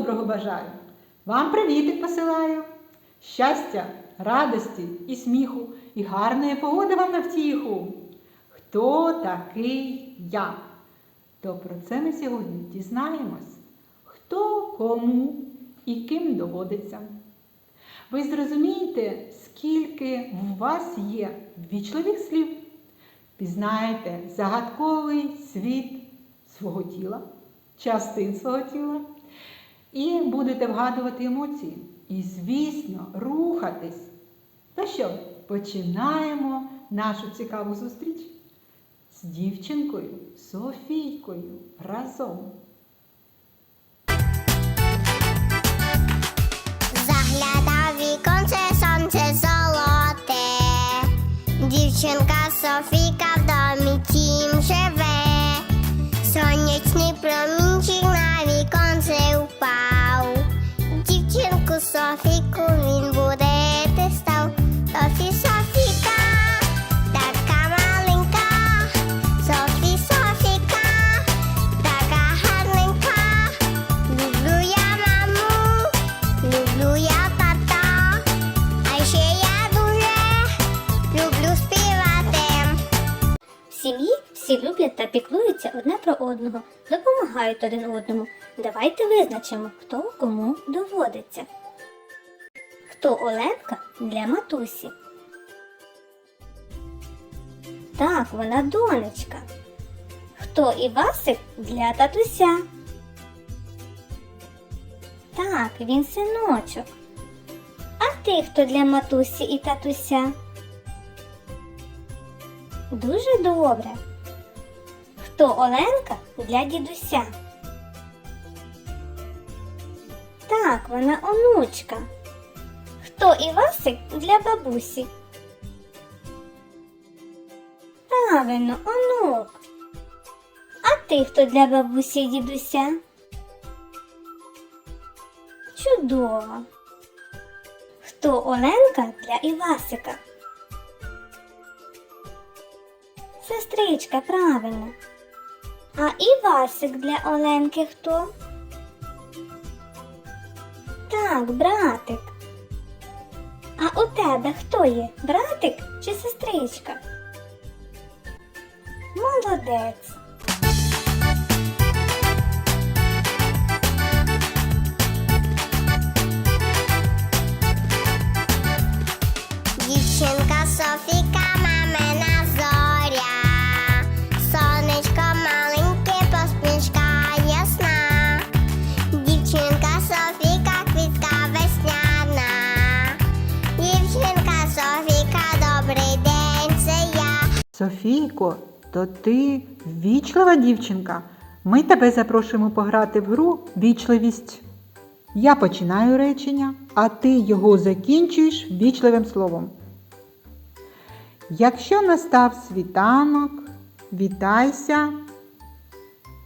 Доброго бажаю! Вам привітик посилаю! Щастя, радості і сміху, і гарної погоди вам на втіху! Хто такий я? То про це ми сьогодні дізнаємось, хто кому і ким доводиться. Ви зрозумієте, скільки в вас є ввічливих слів, пізнаєте загадковий світ свого тіла, частин свого тіла, і будете вгадувати емоції. І, звісно, рухатись. То що, починаємо нашу цікаву зустріч з дівчинкою Софійкою разом. Заглядав віконце сонце золоте, дівчинка Софійка одного, допомагають один одному. Давайте визначимо, хто кому доводиться. Хто Оленка для матусі? Так, вона донечка. Хто Івасик для татуся? Так, він синочок. А ти хто для матусі і татуся? Дуже добре. Хто Оленка для дідуся? Так, вона онучка. Хто Івасик для бабусі? Правильно, онук. А ти хто для бабусі дідуся? Чудово. Хто Оленка для Івасика? Сестричка, правильно. А Івасик для Оленки хто? Так, братик. А у тебе хто є? Братик чи сестричка? Молодець. Дівчинка Софіка, Софійко, то ти ввічлива дівчинка. Ми тебе запрошуємо пограти в гру Вічливість. Я починаю речення, а ти його закінчуєш вічливим словом. Якщо настав світанок, вітайся.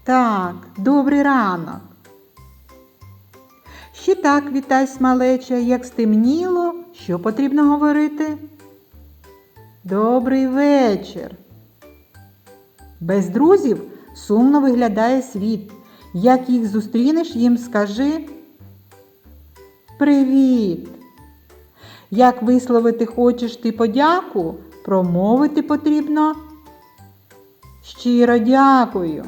Так, добрий ранок. Ще так вітайся, малеча, як стемніло, що потрібно говорити? Добрий вечір. Без друзів сумно виглядає світ. Як їх зустрінеш, їм скажи Привіт. Як висловити хочеш ти подяку, промовити потрібно щиро дякую.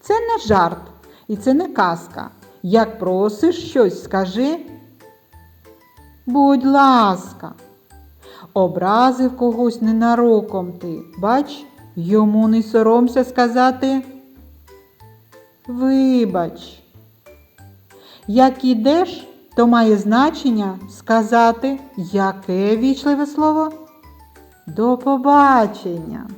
Це не жарт і це не казка. Як просиш щось, скажи Будь ласка. Образив когось ненароком ти, бач, йому не соромся сказати. Вибач. Як ідеш, то має значення сказати, яке вічливе слово? До побачення.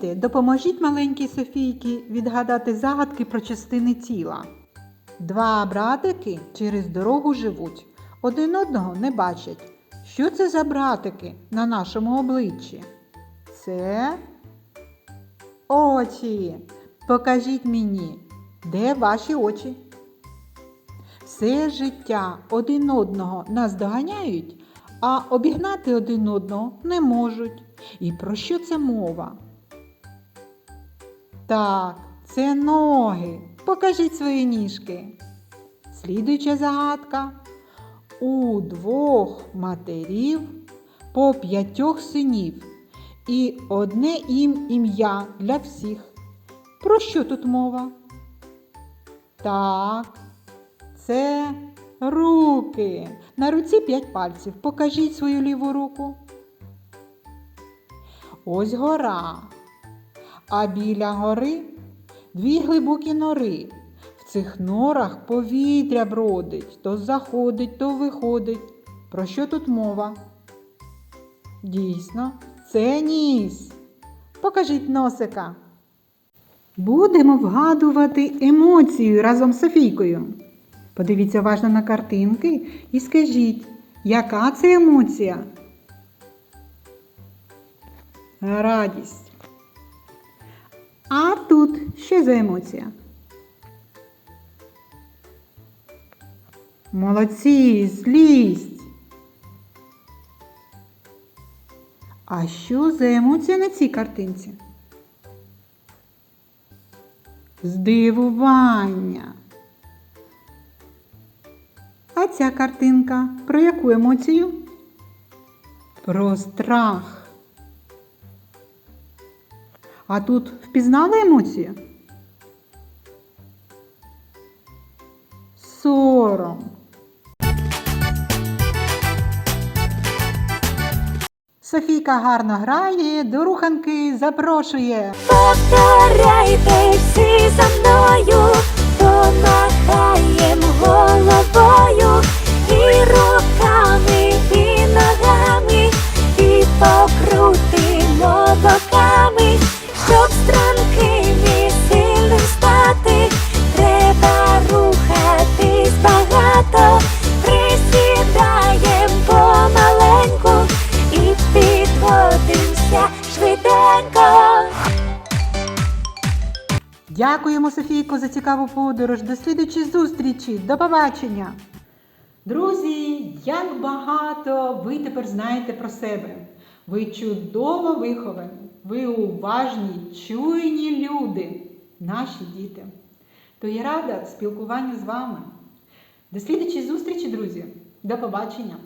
Діти, допоможіть маленькій Софійці відгадати загадки про частини тіла. Два братики через дорогу живуть, один одного не бачать. Що це за братики на нашому обличчі? Це очі. Покажіть мені, де ваші очі? Все життя один одного нас доганяють, а обігнати один одного не можуть. І про що це мова? Так, це ноги. Покажіть свої ніжки. Слідуюча загадка. У двох матерів по п'ятьох синів, і одне їм ім'я для всіх. Про що тут мова? Так, це руки. На руці п'ять пальців. Покажіть свою ліву руку. Ось гора. А біля гори дві глибокі нори. В цих норах повітря бродить, то заходить, то виходить. Про що тут мова? Дійсно, це ніс. Покажіть носика. Будемо вгадувати емоцію разом з Софійкою. Подивіться уважно на картинки і скажіть, яка це емоція? Радість. А тут що за емоція? Молодці, злість. А що за емоція на цій картинці? Здивування. А ця картинка про яку емоцію? Про страх. А тут впізнали емоцію? Сором. Софійка гарно грає, до руханки запрошує. Повторяйте всі за мною, помахаєм головою Дякуємо, Софійко, за цікаву подорож. До слідучої зустрічі. До побачення. Друзі, як багато ви тепер знаєте про себе. Ви чудово виховані, ви уважні, чуйні люди, наші діти. То я рада спілкуванню з вами. До слідучої зустрічі, друзі. До побачення!